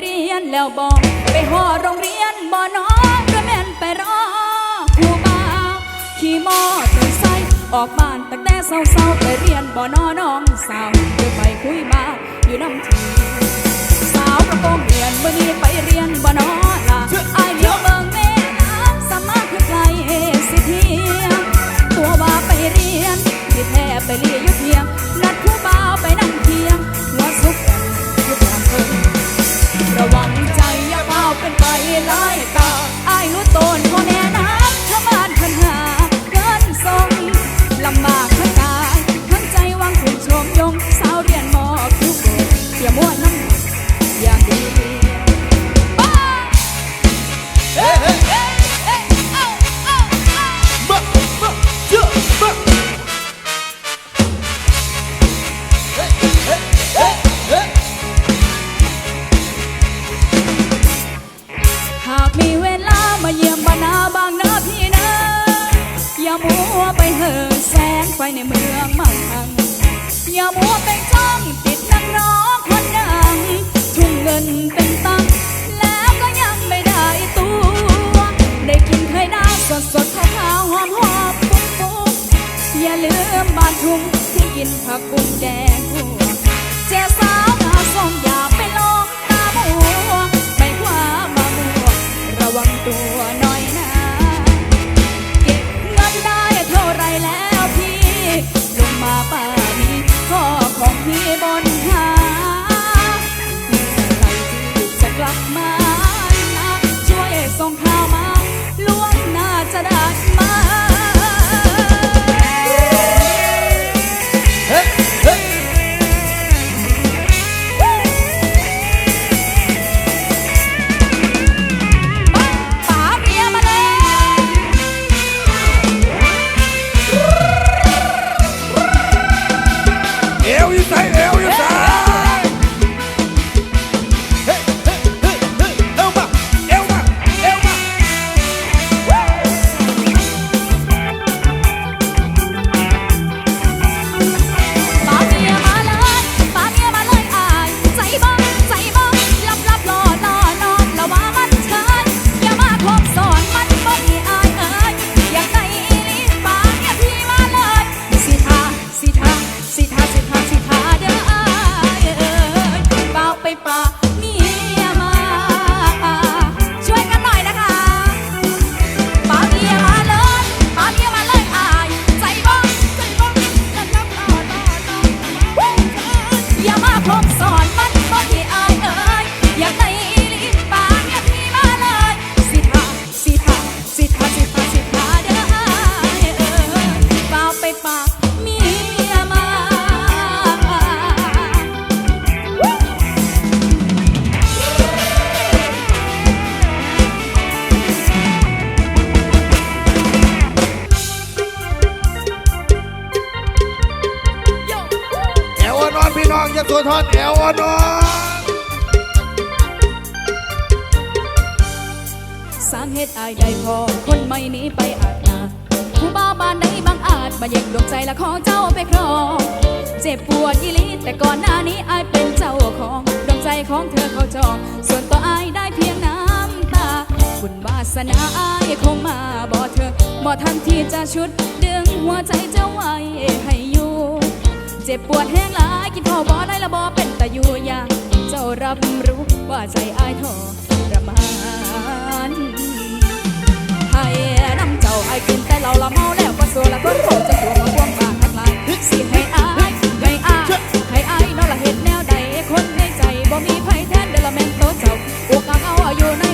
เรียนแล้วบอกไปหอโรงเรียนบ่น้องก็แม่นไปรอครูบาขี่มอเตอร์ไซค์ออกบ้านตั้งแต่เศร้าๆไปเรียนบ่น้อน้องสาวจะไปคุยมาอยู่น้ำที มาเยี่ยมบ้านนาบางนาพี่นะอย่ามัวไปเหินแสงไฟในเมืองมั่งอย่ามัวไปจ้องติดนักร้องคนดังทุ่มเงินเป็นตังแล้วก็ยังไม่ได้ตัว ได้กินไข่ดาวสดสดขาวหอมหอมปุ๊บปุ๊บอย่าลืมบ้านทุ่งที่กินผักกุ้งแดงหัวเจ้าสาวนาสม ยะโสธรแอลอ่อนสร้างเหตุอายใดพอคนไม่หนีไปอาจนาผู้บ้าบานใดบางอาจมาเย็นดวงใจและขอเจ้าไปครอง เจ็บปวดอีหลีแต่ก่อนหน้านี้อายเป็นเจ้าของดวงใจของเธอเขาจอง ส่วนตัวอายได้เพียงน้ำตา บุญวาสนาอายคงมาบ่เธอบอทันที่จะชุด ดึงหัวใจเจ้าไว้ให้ เจ็บปวดแห้งหลายกินพอบอได้ละบอเป็นแต่อยู่อย่างเจ้ารับรู้ว่าใจอายทอประมาณให้น้ำเจ้าอายกินแต่เราละเมาแล้วก็สัวละก็โขจะตัวมาควงปากทักลายสิให้อายให้อายให้อายนอละเห็ดแนวใดคนในใจบ่มีไผแทนเดลเมนโตเจ้าอกเอาเอาอยู่